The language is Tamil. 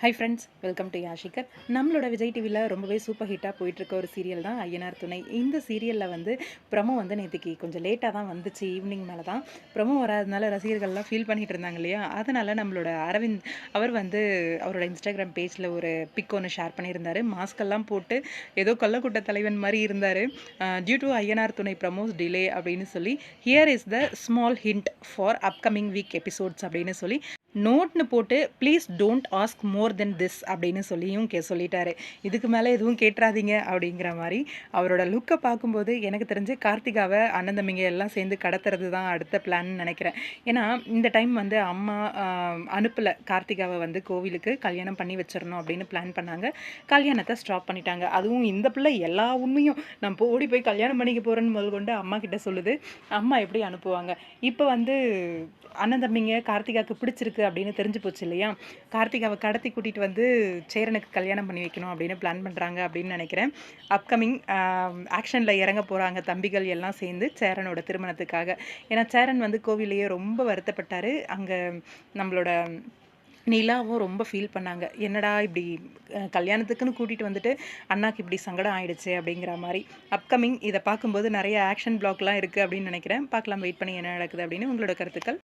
ஹை ஃப்ரெண்ட்ஸ் வெல்கம் டு யாஷிகர் நம்மளோட விஜய் டிவியில் ரொம்பவே சூப்பர் ஹிட்டாக போயிட்டுருக்க ஒரு சீரியல் தான் ஐயனார் துணை. இந்த சீரியலில் வந்து ப்ரமோ வந்து நேற்றுக்கு கொஞ்சம் லேட்டாக தான் வந்துச்சு ஈவினிங் மேலே தான். ப்ரமோ வராதனால ரசிகர்கள்லாம் ஃபீல் பண்ணிட்டு இருந்தாங்க இல்லையா? அதனால் நம்மளோட அரவிந்த் அவர் வந்து அவரோட இன்ஸ்டாகிராம் பேஜில் ஒரு பிக் ஒன்று ஷேர் பண்ணியிருந்தாரு. மாஸ்கெல்லாம் போட்டு ஏதோ கொல்லக்கூட்ட தலைவன் மாதிரி இருந்தார். டியூ டு ஐயனார் துணை ப்ரமோஸ் டிலே அப்படின்னு சொல்லி here is the small hint for upcoming week episodes அப்படின்னு சொல்லி நோட்னு போட்டு please don't ask more then this அப்படின்னு சொல்லியும் கே சொல்லிட்டாரு. இதுக்கு மேலே எதுவும் கேட்டுறாதீங்க அப்படிங்கிற மாதிரி அவரோட லுக்கை பார்க்கும்போது எனக்கு தெரிஞ்சு கார்த்திகாவை அண்ணன் தம்பிங்க எல்லாம் சேர்ந்து கடத்துறது தான் அடுத்த பிளான்னு நினைக்கிறேன். ஏன்னா இந்த டைம் வந்து அம்மா அனுப்பலை கார்த்திகாவை வந்து கோவிலுக்கு கல்யாணம் பண்ணி வச்சிடணும் அப்படின்னு பிளான் பண்ணாங்க. கல்யாணத்தை ஸ்டாப் பண்ணிட்டாங்க. அதுவும் இந்த பிள்ளை எல்லா உண்மையும். நான் ஓடி போய் கல்யாணம் பண்ணிக்க போகிறேன்னு முதல் கொண்டு அம்மா கிட்ட சொல்லுது. அம்மா எப்படி அனுப்புவாங்க? இப்போ வந்து அண்ணன் தம்பிங்க கார்த்திகாவுக்கு பிடிச்சிருக்கு அப்படின்னு தெரிஞ்சு போச்சு இல்லையா? கார்த்திகாவை கடத்தி கூட்டிகிட்டு வந்து சேரனுக்கு கல்யாணம் பண்ணி வைக்கணும் அப்படின்னு பிளான் பண்ணுறாங்க அப்படின்னு நினைக்கிறேன். அப்கமிங் ஆக்ஷனில் இறங்க போகிறாங்க தம்பிகள் எல்லாம் சேர்ந்து சேரனோட திருமணத்துக்காக. ஏன்னா சேரன் வந்து கோவிலையே ரொம்ப வருத்தப்பட்டார். அங்கே நம்மளோட நிலாவும் ரொம்ப ஃபீல் பண்ணாங்க. என்னடா இப்படி கல்யாணத்துக்குன்னு கூட்டிகிட்டு வந்துட்டு அண்ணாக்கு இப்படி சங்கடம் ஆயிடுச்சு அப்படிங்கிற மாதிரி. அப்கமிங் இதை பார்க்கும்போது நிறைய ஆக்ஷன் பிளாக்லாம் இருக்குது அப்படின்னு நினைக்கிறேன். பார்க்கலாம் வெயிட் பண்ணி என்ன நடக்குது அப்படின்னு உங்களோட கருத்துக்கள்.